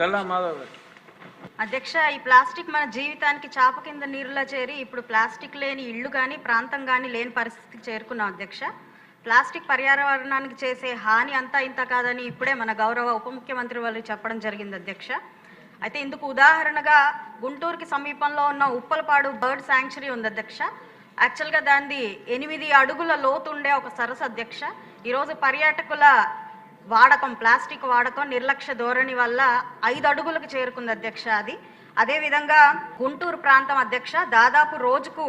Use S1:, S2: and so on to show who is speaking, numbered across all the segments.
S1: గల్లా మాధవ్ గారు.
S2: అధ్యక్ష ఈ ప్లాస్టిక్ మన జీవితానికి చాప కింద నీరులా చేరి ఇప్పుడు ప్లాస్టిక్ లేని ఇల్లు కానీ ప్రాంతం కానీ లేని పరిస్థితికి చేరుకున్నాం అధ్యక్ష. ప్లాస్టిక్ పర్యావరణానికి చేసే హాని అంతా ఇంత కాదని ఇప్పుడే మన గౌరవ ఉప ముఖ్యమంత్రి వాళ్ళు చెప్పడం జరిగింది అధ్యక్ష. అయితే ఇందుకు ఉదాహరణగా గుంటూరుకి సమీపంలో ఉన్న ఉప్పలపాడు బర్డ్ శాంక్చురీ ఉంది అధ్యక్ష. యాక్చువల్గా దాన్ని ఎనిమిది అడుగుల లోతు ఉండే ఒక సరస్సు అధ్యక్ష. ఈరోజు పర్యాటకుల వాడకం ప్లాస్టిక్ వాడకం నిర్లక్ష్య ధోరణి వల్ల ఐదు అడుగులకు చేరుకుంది అధ్యక్ష అది. అదేవిధంగా గుంటూరు ప్రాంతం అధ్యక్ష దాదాపు రోజుకు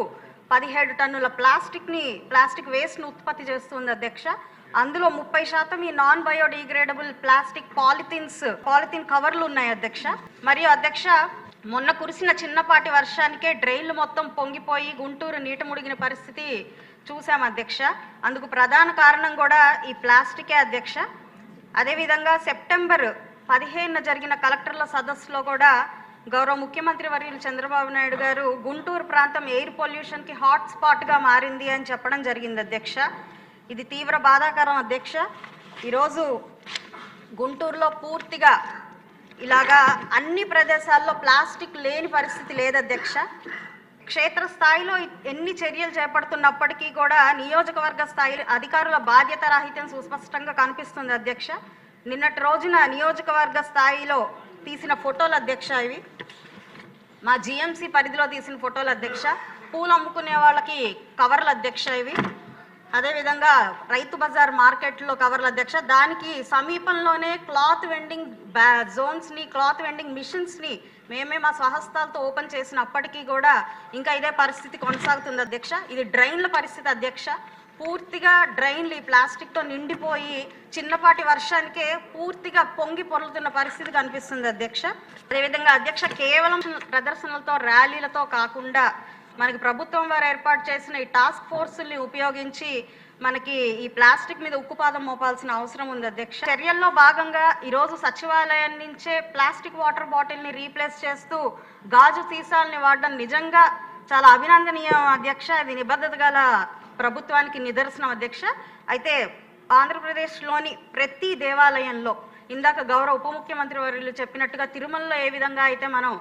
S2: పదిహేడు టన్నుల ప్లాస్టిక్ని ప్లాస్టిక్ వేస్ట్ను ఉత్పత్తి చేస్తుంది అధ్యక్ష. అందులో ముప్పై శాతం ఈ non biodegradable plastic polythenes polythene కవర్లు ఉన్నాయి అధ్యక్ష. మరియు అధ్యక్ష మొన్న కురిసిన చిన్నపాటి వర్షానికే డ్రైన్లు మొత్తం పొంగిపోయి గుంటూరు నీట ముడిగిన పరిస్థితి చూసాం అధ్యక్ష. అందుకు ప్రధాన కారణం కూడా ఈ ప్లాస్టికే అధ్యక్ష. అదేవిధంగా సెప్టెంబర్ పదిహేనున జరిగిన కలెక్టర్ల సదస్సులో కూడా గౌరవ ముఖ్యమంత్రి వర్యులు చంద్రబాబు నాయుడు గారు గుంటూరు ప్రాంతం ఎయిర్ పొల్యూషన్కి హాట్ స్పాట్గా మారింది అని చెప్పడం జరిగింది అధ్యక్ష. ఇది తీవ్ర బాధాకరం అధ్యక్ష. ఈరోజు గుంటూరులో పూర్తిగా ఇలాగా అన్ని ప్రదేశాల్లో ప్లాస్టిక్ లేని పరిస్థితి లేదు అధ్యక్ష. క్షేత్రస్థాయిలో ఎన్ని చర్యలు చేపడుతున్నప్పటికీ కూడా నియోజకవర్గ స్థాయిలో అధికారుల బాధ్యత రాహిత్యం సుస్పష్టంగా కనిపిస్తుంది అధ్యక్ష. నిన్నటి రోజున నియోజకవర్గ స్థాయిలో తీసిన ఫోటోలు అధ్యక్ష ఇవి. మా జిఎంసి పరిధిలో తీసిన ఫోటోలు అధ్యక్ష. పూలు అమ్ముకునే వాళ్ళకి కవర్లు అధ్యక్ష ఇవి. అదేవిధంగా రైతు బజార్ మార్కెట్లో కవర్ల అధ్యక్ష దానికి సమీపంలోనే క్లాత్ వెండింగ్ బ్యా జోన్స్ని క్లాత్ వెండింగ్ మిషన్స్ని మేమే మా స్వహస్తాలతో ఓపెన్ చేసినప్పటికీ కూడా ఇంకా ఇదే పరిస్థితి కొనసాగుతుంది అధ్యక్ష. ఇది డ్రైన్ల పరిస్థితి అధ్యక్ష. పూర్తిగా డ్రైన్లు ఈ ప్లాస్టిక్తో నిండిపోయి చిన్నపాటి వర్షానికే పూర్తిగా పొంగి పొరులుతున్న పరిస్థితి కనిపిస్తుంది అధ్యక్ష. అదేవిధంగా అధ్యక్ష కేవలం ప్రదర్శనలతో ర్యాలీలతో కాకుండా మనకి ప్రభుత్వం వారు ఏర్పాటు చేసిన ఈ టాస్క్ ఫోర్సుల్ని ఉపయోగించి మనకి ఈ ప్లాస్టిక్ మీద ఉక్కుపాదం మోపాల్సిన అవసరం ఉంది అధ్యక్ష. చర్యల్లో భాగంగా ఈరోజు సచివాలయం నుంచే ప్లాస్టిక్ వాటర్ బాటిల్ని రీప్లేస్ చేస్తూ గాజు సీసాలని వాడడం నిజంగా చాలా అభినందనీయం అధ్యక్ష. ఇది నిబద్ధత గల ప్రభుత్వానికి నిదర్శనం అధ్యక్ష. అయితే ఆంధ్రప్రదేశ్లోని ప్రతి దేవాలయంలో ఇందాక గౌరవ ఉప ముఖ్యమంత్రి వర్యులు చెప్పినట్టుగా తిరుమలలో ఏ విధంగా అయితే మనం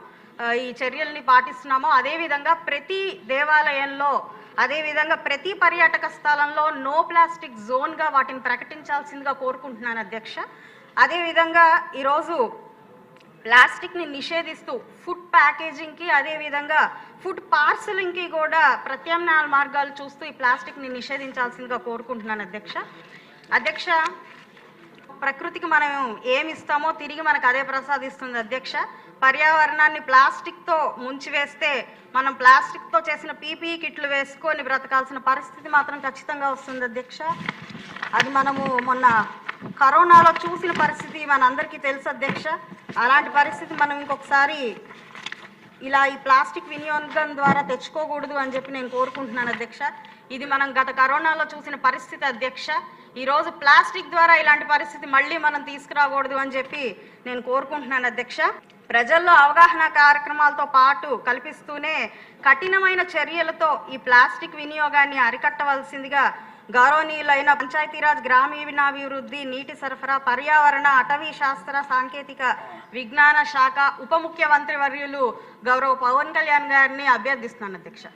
S2: ఈ చర్యల్ని పాటిస్తున్నామో అదేవిధంగా ప్రతి దేవాలయంలో అదేవిధంగా ప్రతి పర్యాటక స్థలంలో నో ప్లాస్టిక్ జోన్గా వాటిని ప్రకటించాల్సిందిగా కోరుకుంటున్నాను అధ్యక్ష. అదేవిధంగా ఈరోజు ప్లాస్టిక్ని నిషేధిస్తూ ఫుడ్ ప్యాకేజింగ్కి అదేవిధంగా ఫుడ్ పార్సలింగ్కి కూడా ప్రత్యామ్నాయ మార్గాలు చూస్తూ ఈ ప్లాస్టిక్ని నిషేధించాల్సిందిగా కోరుకుంటున్నాను అధ్యక్ష. అధ్యక్ష ప్రకృతికి మనం ఏమి ఇస్తామో తిరిగి మనకు అదే ప్రసాదిస్తుంది అధ్యక్ష. పర్యావరణాన్ని ప్లాస్టిక్తో ముంచివేస్తే మనం ప్లాస్టిక్తో చేసిన పీపీఈ కిట్లు వేసుకొని బ్రతకాల్సిన పరిస్థితి మాత్రం ఖచ్చితంగా వస్తుంది అధ్యక్ష. అది మనము మొన్న కరోనాలో చూసిన పరిస్థితి మనందరికీ తెలుసు అధ్యక్ష. అలాంటి పరిస్థితి మనం ఇంకొకసారి ఇలా ఈ ప్లాస్టిక్ వినియోగం ద్వారా తెచ్చుకోకూడదు అని చెప్పి నేను కోరుకుంటున్నాను అధ్యక్ష. ఇది మనం గత కరోనాలో చూసిన పరిస్థితి అధ్యక్ష. ఈరోజు ప్లాస్టిక్ ద్వారా ఇలాంటి పరిస్థితి మళ్ళీ మనం తీసుకురాకూడదు అని చెప్పి నేను కోరుకుంటున్నాను అధ్యక్ష. ప్రజల్లో అవగాహన కార్యక్రమాలతో పాటు కల్పిస్తూనే కఠినమైన చర్యలతో ఈ ప్లాస్టిక్ వినియోగాన్ని అరికట్టవలసిందిగా గౌరవనీయులైన పంచాయతీరాజ్ గ్రామీణాభివృద్ధి నీటి సరఫరా పర్యావరణ అటవీ శాస్త్ర సాంకేతిక విజ్ఞాన శాఖ ఉప ముఖ్యమంత్రి వర్యులు గౌరవ పవన్ కళ్యాణ్ గారిని అభ్యర్థిస్తున్నాను అధ్యక్ష.